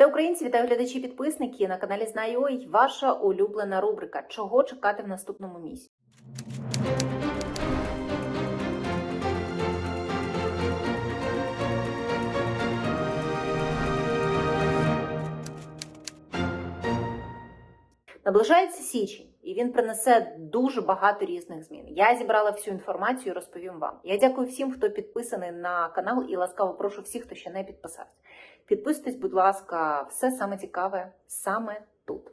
Вітаю українці, вітаю глядачі, підписники на каналі Знаю ваша улюблена рубрика Чого чекати в наступному місяці. Наближається січень, і він принесе дуже багато різних змін. Я зібрала всю інформацію розповім вам. Я дякую всім, хто підписаний на канал, і ласкаво прошу всіх, хто ще не підписався. Підписуйтесь, будь ласка, все саме цікаве саме тут.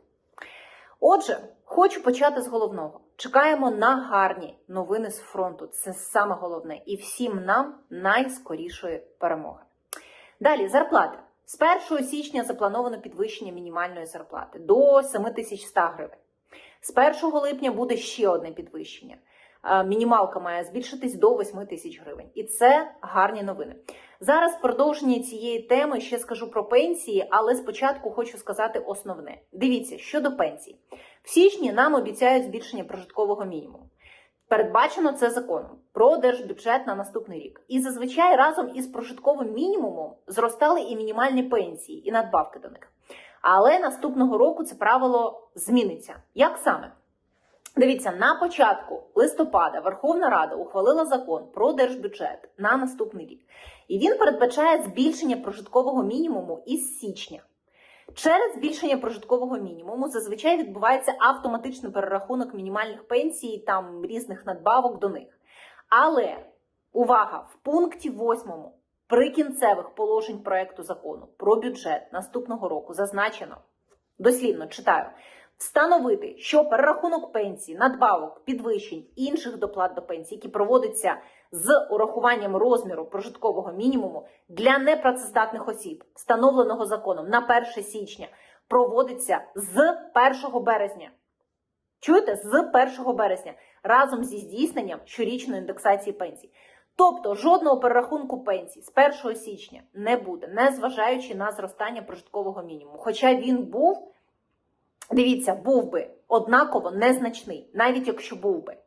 Отже, хочу почати з головного. Чекаємо на гарні новини з фронту. Це саме головне. І всім нам найскорішої перемоги. Далі зарплати. З 1 січня заплановано підвищення мінімальної зарплати до 7100 гривень. З 1 липня буде ще одне підвищення. Е, Мінімалка має збільшитись до 8 тисяч гривень. І це гарні новини. Зараз в продовженні цієї теми ще скажу про пенсії, але спочатку хочу сказати основне. Дивіться, щодо пенсій. В січні нам обіцяють збільшення прожиткового мінімуму. Передбачено це законом про держбюджет на наступний рік. І зазвичай разом із прожитковим мінімумом зростали і мінімальні пенсії, і надбавки до них. Але наступного року це правило зміниться. Як саме? Дивіться, на початку листопада Верховна Рада ухвалила закон про держбюджет на наступний рік. І він передбачає збільшення прожиткового мінімуму із січня. Через збільшення прожиткового мінімуму зазвичай відбувається автоматичний перерахунок мінімальних пенсій, там різних надбавок до них. Але увага! В пункті 8 прикінцевих положень проекту закону про бюджет наступного року зазначено дослівно читаю. Встановити, що перерахунок пенсій, надбавок, підвищень інших доплат до пенсії, які проводяться з урахуванням розміру прожиткового мінімуму для непрацездатних осіб, встановленого законом на 1 січня, проводиться з 1 березня. Чуєте? З 1 березня разом зі здійсненням щорічної індексації пенсій. Тобто жодного перерахунку пенсій з 1 січня не буде, незважаючи на зростання прожиткового мінімуму. Хоча він був, дивіться, був би однаково незначний, навіть якщо був би.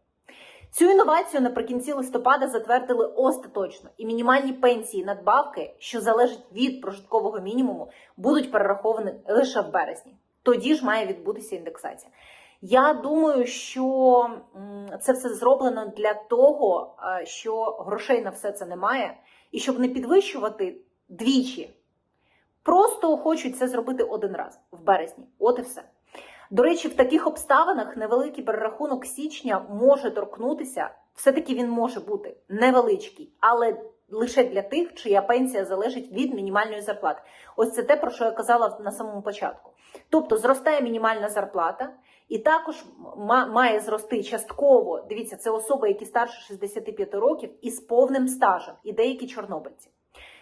Цю інновацію наприкінці листопада затвердили остаточно, і мінімальні пенсії надбавки, що залежать від прожиткового мінімуму, будуть перераховані лише в березні. Тоді ж має відбутися індексація. Я думаю, що це все зроблено для того, е, що грошей на все це немає, і щоб не підвищувати двічі. Просто хочуть це зробити один раз в березні. От і все. До речі, в таких обставинах невеликий перерахунок січня може торкнутися, все-таки він може бути невеличкий, але лише для тих, чия пенсія залежить від мінімальної зарплати. Ось це те, про що я казала на самому початку. Тобто зростає мінімальна зарплата, і також ма- має зрости частково. Дивіться, це особи, які старше 65 років і з повним стажем, і деякі чорнобильці.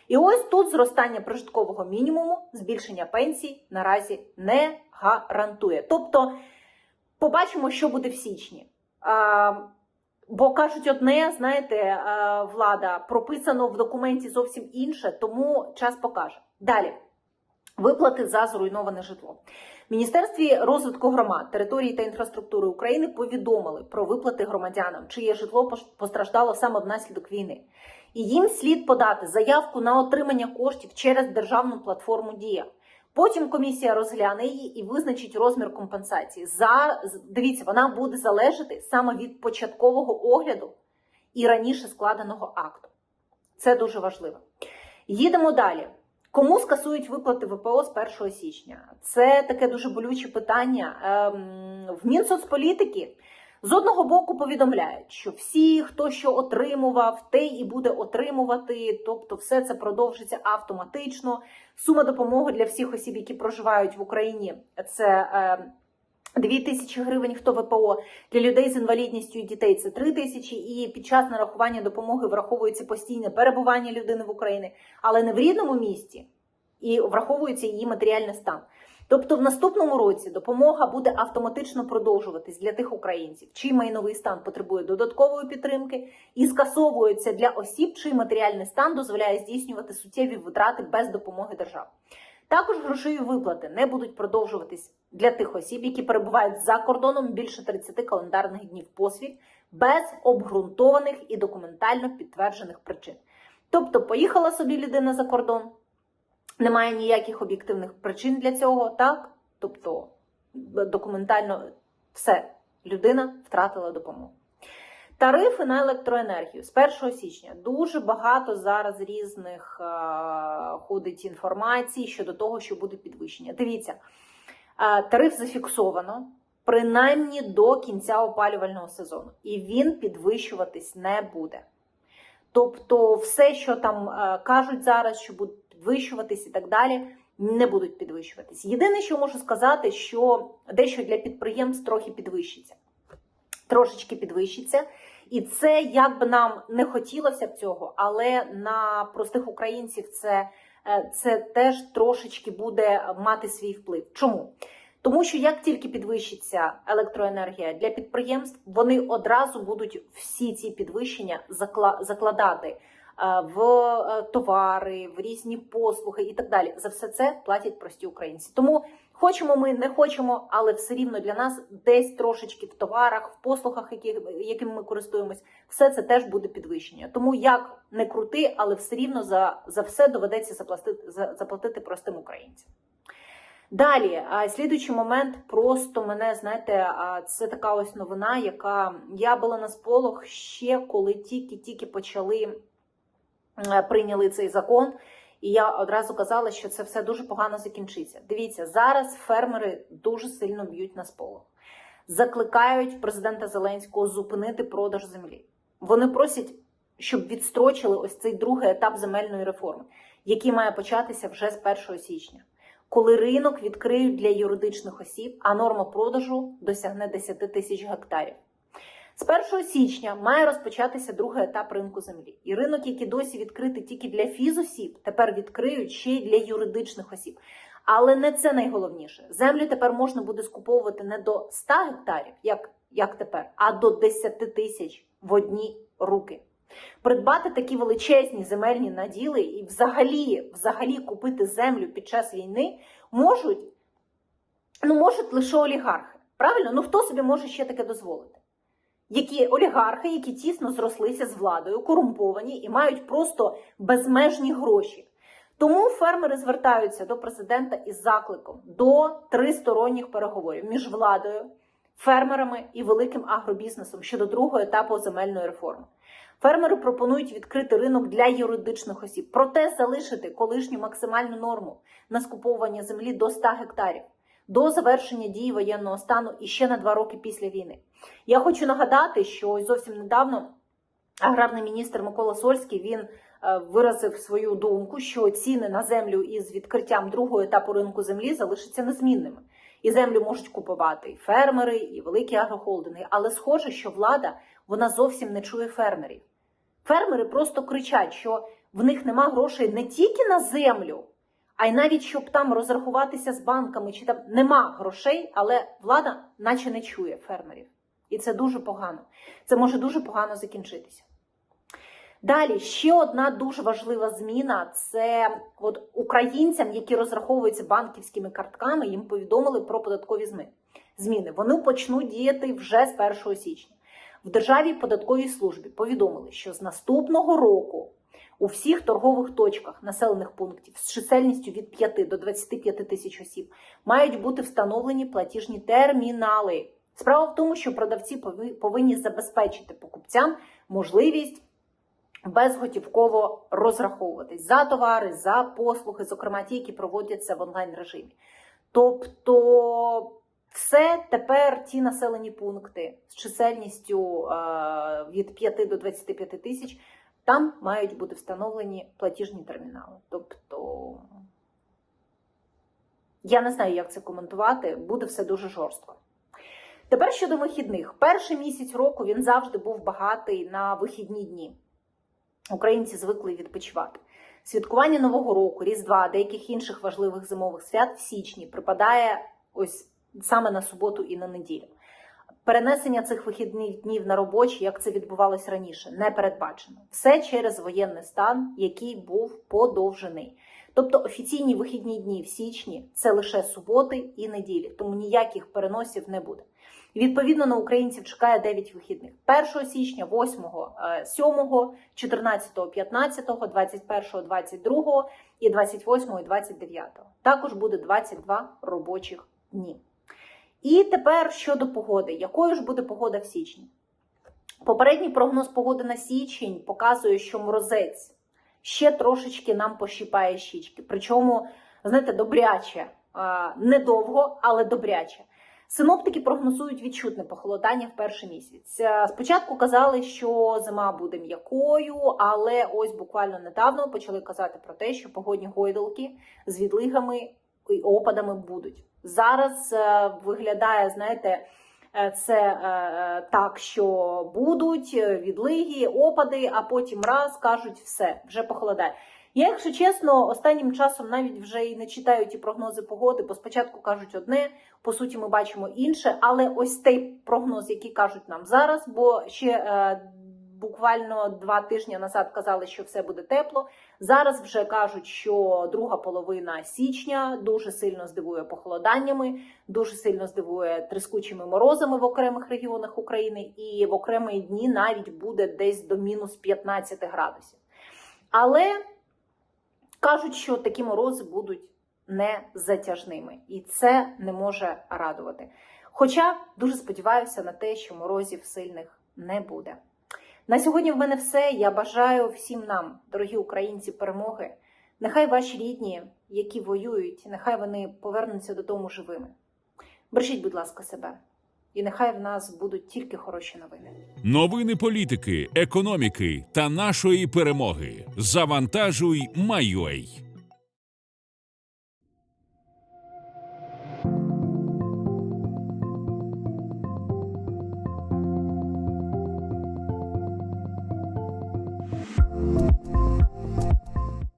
І ось тут зростання прожиткового мінімуму, збільшення пенсій наразі не гарантує. Тобто, побачимо, що буде в січні. А, бо кажуть, одне, знаєте, влада прописано в документі зовсім інше, тому час покаже. Далі. Виплати за зруйноване житло. Міністерстві розвитку громад, території та інфраструктури України повідомили про виплати громадянам, чиє житло постраждало саме внаслідок війни. І їм слід подати заявку на отримання коштів через державну платформу Дія. Потім комісія розгляне її і визначить розмір компенсації. За дивіться, вона буде залежати саме від початкового огляду і раніше складеного акту. Це дуже важливо. Їдемо далі. Кому скасують виплати ВПО з 1 січня? Це таке дуже болюче питання. Ем, в Мінсоцполітики з одного боку повідомляють, що всі, хто що отримував, те і буде отримувати, тобто все це продовжиться автоматично. Сума допомоги для всіх осіб, які проживають в Україні, це е, 2 тисячі гривень, хто ВПО для людей з інвалідністю і дітей це 3 тисячі, і під час нарахування допомоги враховується постійне перебування людини в Україні, але не в рідному місті, і враховується її матеріальний стан. Тобто, в наступному році допомога буде автоматично продовжуватись для тих українців, чий майновий стан потребує додаткової підтримки, і скасовується для осіб, чий матеріальний стан дозволяє здійснювати суттєві витрати без допомоги держави. Також грошові виплати не будуть продовжуватись для тих осіб, які перебувають за кордоном більше 30 календарних днів поспіль, без обґрунтованих і документально підтверджених причин. Тобто, поїхала собі людина за кордон, Немає ніяких об'єктивних причин для цього, так? Тобто документально все, людина втратила допомогу. Тарифи на електроенергію з 1 січня дуже багато зараз різних е, ходить інформації щодо того, що буде підвищення. Дивіться, е, тариф зафіксовано принаймні до кінця опалювального сезону, і він підвищуватись не буде. Тобто, все, що там е, кажуть зараз, що будуть підвищуватись і так далі, не будуть підвищуватись. Єдине, що можу сказати, що дещо для підприємств трохи підвищиться, трошечки підвищиться. І це як би нам не хотілося б цього, але на простих українців це, е, це теж трошечки буде мати свій вплив. Чому? Тому що як тільки підвищиться електроенергія для підприємств, вони одразу будуть всі ці підвищення закла- закладати в е, товари, в різні послуги і так далі. За все це платять прості українці. Тому хочемо ми, не хочемо, але все рівно для нас десь трошечки в товарах, в послугах, які, якими ми користуємось, все це теж буде підвищення. Тому як не крути, але все рівно за, за все доведеться заплатити, за- заплатити простим українцям. Далі, а, слідуючий момент, просто мене, знаєте, це така ось новина, яка я була на сполох ще коли тільки-тільки почали е, прийняли цей закон. І я одразу казала, що це все дуже погано закінчиться. Дивіться, зараз фермери дуже сильно б'ють на сполох. Закликають президента Зеленського зупинити продаж землі. Вони просять, щоб відстрочили ось цей другий етап земельної реформи, який має початися вже з 1 січня коли ринок відкриють для юридичних осіб, а норма продажу досягне 10 тисяч гектарів. З 1 січня має розпочатися другий етап ринку землі. І ринок, який досі відкритий тільки для фізосіб, тепер відкриють ще й для юридичних осіб. Але не це найголовніше. Землю тепер можна буде скуповувати не до 100 гектарів, як, як тепер, а до 10 тисяч в одні руки. Придбати такі величезні земельні наділи і взагалі, взагалі купити землю під час війни можуть, ну, можуть лише олігархи. Правильно? Ну хто собі може ще таке дозволити? Які олігархи, які тісно зрослися з владою, корумповані і мають просто безмежні гроші. Тому фермери звертаються до президента із закликом до тристоронніх переговорів між владою, фермерами і великим агробізнесом щодо другого етапу земельної реформи. Фермери пропонують відкрити ринок для юридичних осіб, проте залишити колишню максимальну норму на скуповування землі до 100 гектарів до завершення дії воєнного стану і ще на два роки після війни. Я хочу нагадати, що ось зовсім недавно аграрний міністр Микола Сольський він е, виразив свою думку, що ціни на землю із відкриттям другого етапу ринку землі залишаться незмінними. І землю можуть купувати і фермери, і великі агрохолдинги. Але схоже, що влада вона зовсім не чує фермерів. Фермери просто кричать, що в них нема грошей не тільки на землю, а й навіть щоб там розрахуватися з банками, чи там нема грошей, але влада наче не чує фермерів. І це дуже погано. Це може дуже погано закінчитися. Далі ще одна дуже важлива зміна: це от українцям, які розраховуються банківськими картками, їм повідомили про податкові зміни. Вони почнуть діяти вже з 1 січня. В Державній податковій службі повідомили, що з наступного року у всіх торгових точках населених пунктів з чисельністю від 5 до 25 тисяч осіб мають бути встановлені платіжні термінали. Справа в тому, що продавці повинні забезпечити покупцям можливість безготівково розраховуватись за товари, за послуги, зокрема ті, які проводяться в онлайн режимі. Тобто, все тепер ті населені пункти з чисельністю е, від 5 до 25 тисяч, там мають бути встановлені платіжні термінали. Тобто, я не знаю, як це коментувати, буде все дуже жорстко. Тепер щодо вихідних. Перший місяць року він завжди був багатий на вихідні дні. Українці звикли відпочивати. Святкування Нового року, Різдва, деяких інших важливих зимових свят в січні припадає ось саме на суботу і на неділю. Перенесення цих вихідних днів на робочі, як це відбувалось раніше, не передбачено. Все через воєнний стан, який був подовжений. Тобто офіційні вихідні дні в січні це лише суботи і неділі, тому ніяких переносів не буде. Відповідно, на українців чекає 9 вихідних: 1 січня, 8, е, 7, 14, 15, 21, 22 і 28 і 29. Також буде 22 робочих дні. І тепер щодо погоди. Якою ж буде погода в січні? Попередній прогноз погоди на січень показує, що морозець ще трошечки нам пощипає щічки. Причому, знаєте, добряче. Недовго, але добряче. Синоптики прогнозують відчутне похолодання в перший місяць. Е, Спочатку казали, що зима буде м'якою, але ось буквально недавно почали казати про те, що погодні гойдалки з відлигами і опадами будуть. Зараз е, виглядає, знаєте, е, це е, так, що будуть відлиги, опади, а потім раз кажуть все, вже похолодає. Я, якщо чесно, останнім часом навіть вже і не читаю ті прогнози погоди, бо спочатку кажуть одне, по суті, ми бачимо інше. Але ось той прогноз, який кажуть нам зараз, бо ще буквально два тижні назад казали, що все буде тепло. Зараз вже кажуть, що друга половина січня дуже сильно здивує похолоданнями, дуже сильно здивує трискучими морозами в окремих регіонах України, і в окремі дні навіть буде десь до мінус 15 градусів. Але кажуть, що такі морози будуть не затяжними, і це не може радувати. Хоча дуже сподіваюся на те, що морозів сильних не буде. На сьогодні в мене все. Я бажаю всім нам, дорогі українці, перемоги. Нехай ваші рідні, які воюють, нехай вони повернуться додому живими. Бережіть, будь ласка, себе, і нехай в нас будуть тільки хороші новини. Новини політики, економіки та нашої перемоги. Завантажуй, Майой.